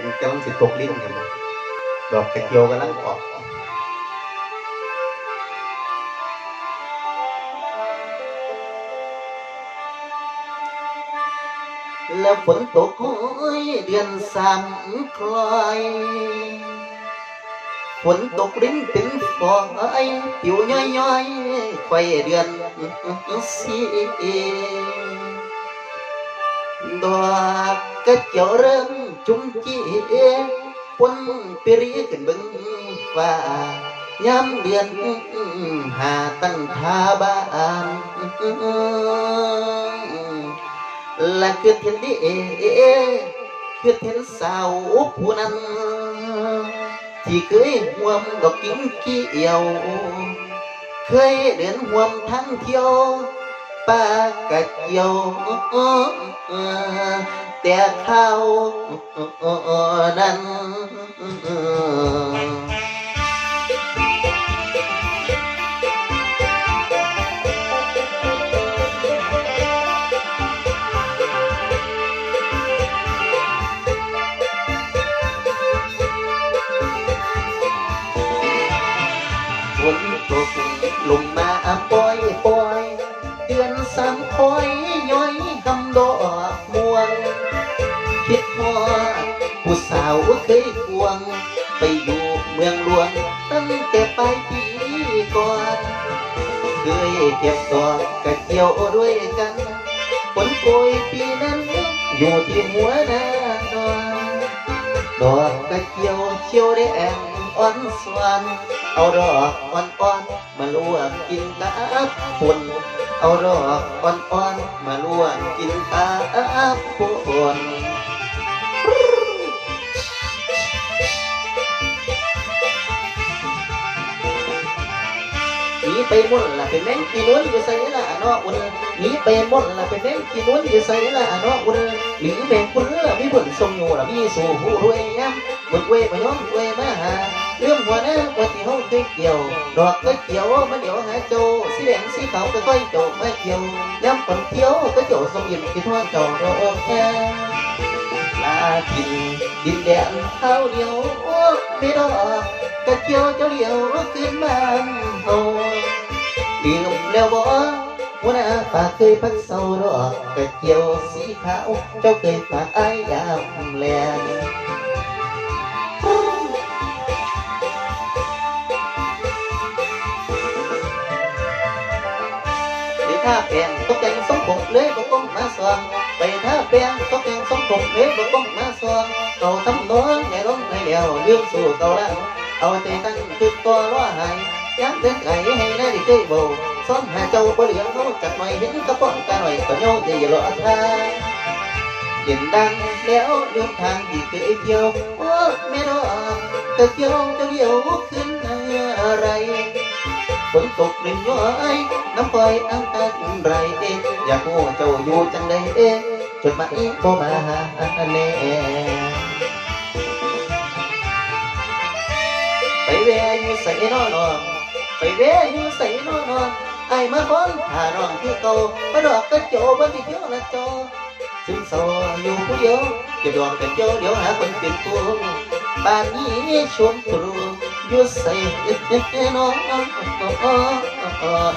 เป็นกำลังสิตกลิ้นเห็นไหมดอกกระเจียวกำลังออกแล้วฝนตกโอ้ยเดือนสามคลอยฝนตกรินถึงฟอยผิวย้อยย้อยๆไฟเดือนสีดอกกระเจียวเริ่ม จุ่มจีปนปิรีขึ้นบึงฟ้ายามเดือนหาตั้งท่าบ้านและคือเห็นดีคือเห็นสาวผู้นั้น ที่เคยห่วมดอกกิ้งเกี่ยว เคยเดินห่วมทั้งเที่ยวปากะเจียว แต่เขานั้นฝนตกลงมาปล่อยปล่อยเดือนสามคอย คิดว่าผู้สาวเคยควง ไปอยู่เมืองหลวง ตั้งแต่ปลายปีก่อน เคยเก็บดอกกระเจียวด้วยกันฝนโปรยปีนั้นอยู่ที่หัวนานอนดอกกระเจียวเชียวได้แองอ่อนสวนเอาดอกอ่อนๆมาลวกกินกับปุ่น เอาดอกอ่อนๆมาล้วกกินกับปุ่นหนีไปมุ่นละเป็นแมงกีนวนอยู่ใส่ละนออุ่นหนีไปมุ่นละเป็นแมงกีนวนอยู่ใส่ละนออุ่นหรือแมงคุณละมีบุญทรงอยู่ละมีสู่ผู้รวยย้ำบนเวมาย้อมเวมาหา เรื่องหัวหน้าปฏิห้องเคยเกี่ยว ดอกก็เกี่ยวมันเดี๋ยวหาโจสีแดงสีขาวก็ค่อยโจมาเกี่ยวย้ำคนเที่ยวก็โจสมยิมกินทอดจอโรแค่ลากินดินแดนข้าวเดียวโอ้ไม่ดอกก็เกี่ยวเจ้าเดียวขึ้นมาโตลืมแล้วบ่หัวหน้าฝากเคยพักเศร้าดอกกระเจียวสีขาวเจ้าเคยฝากไอ้ายยา ท่าแปลงตกแต่งสมผมเลยบ่ต้องมาสอนไปท่าแปลงตกแต่งสมผมเลยบ่ต้องมาสอนเราทำน้องในร้องในเดียวเรื่องสู่เก่าแล้วเอาใจตั้งคือตัวล้อหายย้ำเดินไก่ให้ได้ดีเคยโบซ้อมหาเจ้าบ่เหลือเขาจัดหน่อยเห็นกระป๋องกาหน่อยก็โยจะอย่อท่าเห็นดังแล้วเรื่องทางที่เคยเที่ยวโอ้แม่ดอกก็เที่ยวจะเดียวขึ้นอะไร แวอยู่ใส่นอนองไอ้มาคนหาน้องคือเก่ามาดอกกระโจบันที่เที่ยวละจอซึมเศร้าอยู่ผู้เดียวเก็บดอกกระ โจเดี๋ย